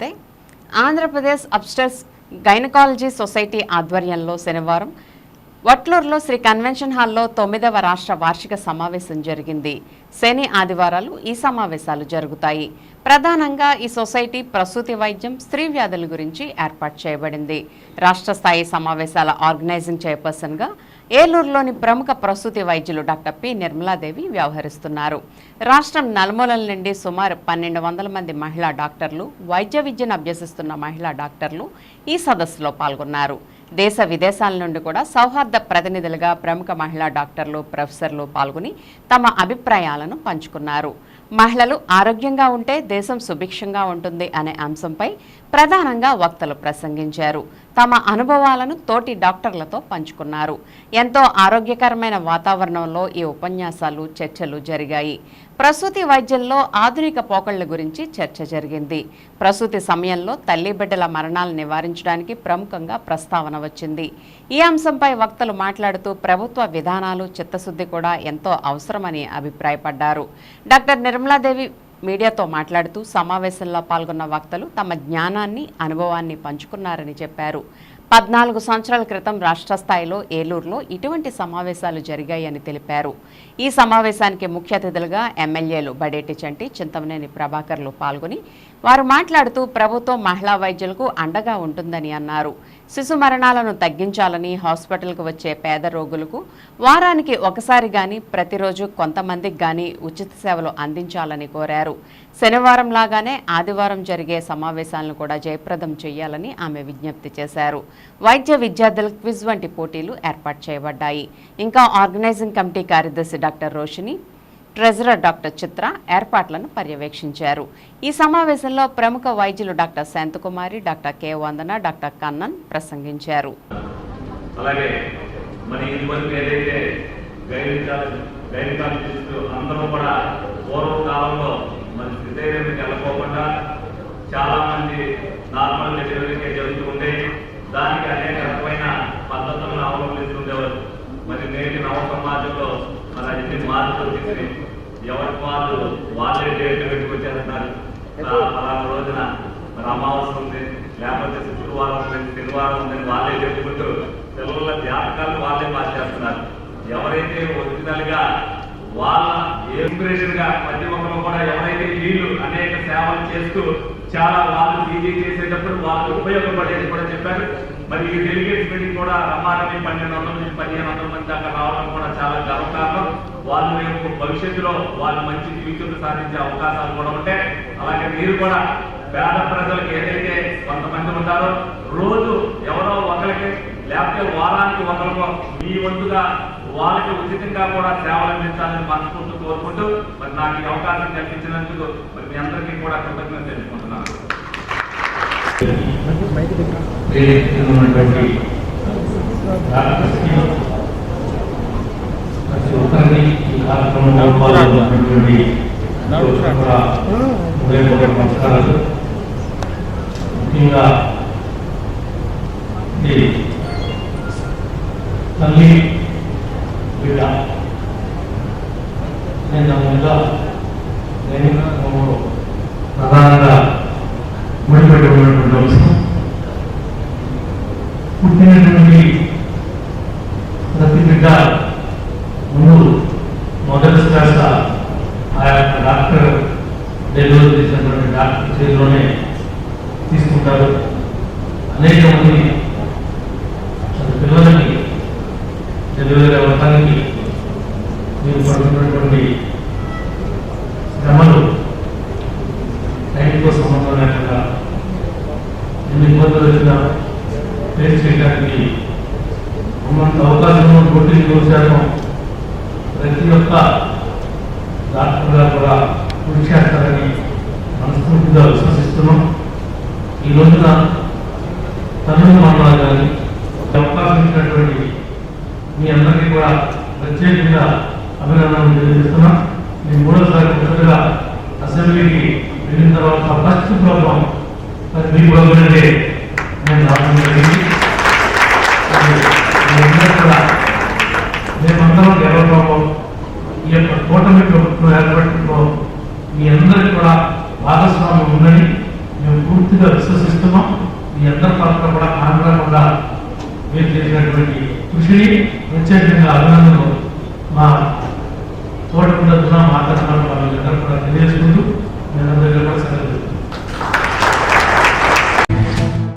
నమస్తే Andhra Pradesh అప్స్టర్స్ gynaecology society ఆధ్వర్యంలో శనివారం వట్లూరులో శ్రీ కన్వెన్షన్ హాల్లో తొమ్మిదవ రాష్ట్ర వార్షిక సమావేశం జరిగింది. శని ఆదివారాలు ఈ సమావేశాలు జరుగుతాయి. ప్రధానంగా ఈ సొసైటీ ప్రసూతి వైద్యం స్త్రీ వ్యాధుల గురించి ఏర్పాటు చేయబడింది. రాష్ట్ర స్థాయి సమావేశాల ఆర్గనైజింగ్ చైర్పర్సన్గా ఏలూరులోని ప్రముఖ ప్రసూతి వైద్యులు డాక్టర్ పి. నిర్మలాదేవి వ్యవహరిస్తున్నారు. రాష్ట్రం నలుమూలల నుండి సుమారు పన్నెండు వందల మంది మహిళా డాక్టర్లు వైద్య విద్యను అభ్యసిస్తున్న మహిళా డాక్టర్లు ఈ సదస్సులో పాల్గొన్నారు. దేశ విదేశాల నుండి కూడా సౌహార్ద ప్రతినిధులుగా ప్రముఖ మహిళా డాక్టర్లు ప్రొఫెసర్లు పాల్గొని తమ అభిప్రాయాలను పంచుకున్నారు. మహిళలు ఆరోగ్యంగా ఉంటే దేశం సుభిక్షంగా ఉంటుంది అనే అంశంపై ప్రధానంగా వక్తలు ప్రసంగించారు. తమ అనుభవాలను తోటి డాక్టర్లతో పంచుకున్నారు. ఎంతో ఆరోగ్యకరమైన వాతావరణంలో ఈ ఉపన్యాసాలు చర్చలు జరిగాయి. ప్రసూతి వైద్యంలో ఆధునిక పోకళ్ళ గురించి చర్చ జరిగింది. ప్రసూతి సమయంలో తల్లి బిడ్డల మరణాలు నివారించడానికి ప్రముఖంగా ప్రస్తావన వచ్చింది. ఈ అంశంపై వక్తలు మాట్లాడుతూ ప్రభుత్వ విధానాలు చిత్తశుద్ధి కూడా ఎంతో అవసరమని అభిప్రాయపడ్డారు. డాక్టర్ నిర్మలాదేవి మీడియాతో మాట్లాడుతూ సమావేశంలో పాల్గొన్న వక్తలు తమ జ్ఞానాన్ని అనుభవాన్ని పంచుకున్నారని చెప్పారు. పద్నాలుగు సంవత్సరాల క్రితం రాష్ట్ర స్థాయిలో ఏలూరులో ఇటువంటి సమావేశాలు జరిగాయని తెలిపారు. ఈ సమావేశానికి ముఖ్య అతిథులుగా ఎమ్మెల్యేలు బడేటి చంటి చింతమనేని ప్రభాకర్లు పాల్గొని వారు మాట్లాడుతూ ప్రభుత్వం మహిళా వైద్యులకు అండగా ఉంటుందని అన్నారు. శిశు మరణాలను తగ్గించాలని హాస్పిటల్కు వచ్చే పేద రోగులకు వారానికి ఒకసారి గాని ప్రతిరోజు కొంతమందికి గాని ఉచిత సేవలు అందించాలని కోరారు. శనివారం లాగానే ఆదివారం జరిగే సమావేశాలను కూడా జయప్రదం చేయాలని ఆమె విజ్ఞప్తి చేశారు. వైద్య విద్యార్థుల క్విజ్ వంటి పోటీలు ఏర్పాటు చేయబడ్డాయి. ఇంకా ఆర్గనైజింగ్ కమిటీ కార్యదర్శి doctor Roshini treasurer doctor Chitra ఏర్పాట్లను పర్యవేక్షించారు. ఈ సమావేశంలో ప్రముఖ వైద్యులు doctor Shanthakumari doctor K Vandana doctor Kannan ప్రసంగించారు. అలాగే మరి ఇదివరకు ఏదైతే అందరూ కూడా మరి సిజేరియన్కి వెళ్ళకోకుండా చాలా మంది నార్మల్ డెలివరీకే జరుగుతూ దానికి మరి అన్ని తీసుకుని ఎవరికి వాళ్ళు వాళ్ళే డేట్ పెట్టుకొచ్చేస్తున్నారు. పలానా రోజున మరి అమావాస్య ఉంది లేకపోతే శుక్రవారం ఉంది శనివారం ఉందని వాళ్ళే చెప్పుకుంటూ పిల్లల జాతకాలు వాళ్ళే మార్చేస్తున్నారు ఎవరైతే ఒరిజినల్గా వాళ్ళ ఇన్స్పిరేషన్గా ప్రతి ఒక్కరు కూడా ఎవరైతే వీళ్ళు అనేక సేవలు చేస్తూ చాలా వాళ్ళు పీజీ చేసేటప్పుడు వాళ్ళు ఉపయోగపడేది కూడా చెప్పారు. మరి ఈ డెలిగేట్స్ మీటింగ్ కూడా రమ్మారని పన్నెండు వందల నుంచి పదిహేను వందల మంది దాకా రావడం కూడా చాలా గర్వకారణం. వాళ్ళు రేపు భవిష్యత్తులో వాళ్ళు మంచి జీవితం సాధించే అవకాశాలు కూడా ఉంటాయి అలాగే మీరు కూడా పేద ప్రజలకు ఏదైతే కొంతమంది ఉంటారో రోజు ఎవరో ఒకరికి లేకపోతే వారానికి ఒకరికో మీ వంతుగా వాళ్ళకి ఉచితంగా కూడా సేవలు అందించాలని మనస్ఫూర్తి కోరుకుంటూ మరి నాకు ఈ అవకాశం కల్పించినందుకు మరి మీ అందరికీ కూడా కృతజ్ఞత తెలుసుకుంటున్నాను డాక్టర్స్కి ఈ కార్యక్రమంలో పాల్గొన్నటువంటి కూడా నమస్కారాలు ముఖ్యంగా తల్లి బిడ్డ నేను దాని ప్రధానంగా ముడిపడి ఉన్నటువంటి అంశం పుట్టినటువంటి ప్రతి బిడ్డ ముందు మొదటి శ్వాస ఆ యొక్క డాక్టర్ డెలివరీ చేసినటువంటి డాక్టర్ చేతిలోనే తీసుకుంటారు. అనేక మంది అసలు పిల్లలకి డెలివరీ అవ్వటానికి మీరు పడుతున్నటువంటి శ్రమలు టైంతో సంబంధం లేకుండా ఎన్ని ఇబ్బందులు వచ్చినా ఫేస్ చేయడానికి ఉన్నంత అవకాశం కొట్టి చూశాను ప్రతి ఒక్క డాక్టర్ గారు కూడా కృషి చేస్తారని మనస్ఫూర్తిగా విశ్వసిస్తున్నాం. ఈ రోజున తమిళ మండలం గారి అవకాశం ఇచ్చినటువంటి మీ అందరికీ కూడా ప్రత్యేకంగా అభినందనలు తెలియజేస్తున్నాం. మీ మూడోసారి కొత్తగా అసెంబ్లీకి వెళ్ళిన తర్వాత ఫస్ట్ ప్రోగ్రాం మరి మీ ప్రోగ్రాంటే అంటే అందరికి కూడా భాగస్వామ్యం ఉందని మేము పూర్తిగా విశ్వసిస్తున్నాం. మీ అందరి పట్ల కూడా ఆంధ్రకుండా మీరు చేసినటువంటి కృషిని ప్రత్యేకంగా అభినందనలు. మా తోటకుండా మాట్లాడాలని వాళ్ళందరూ కూడా తెలియజేసుకుంటూ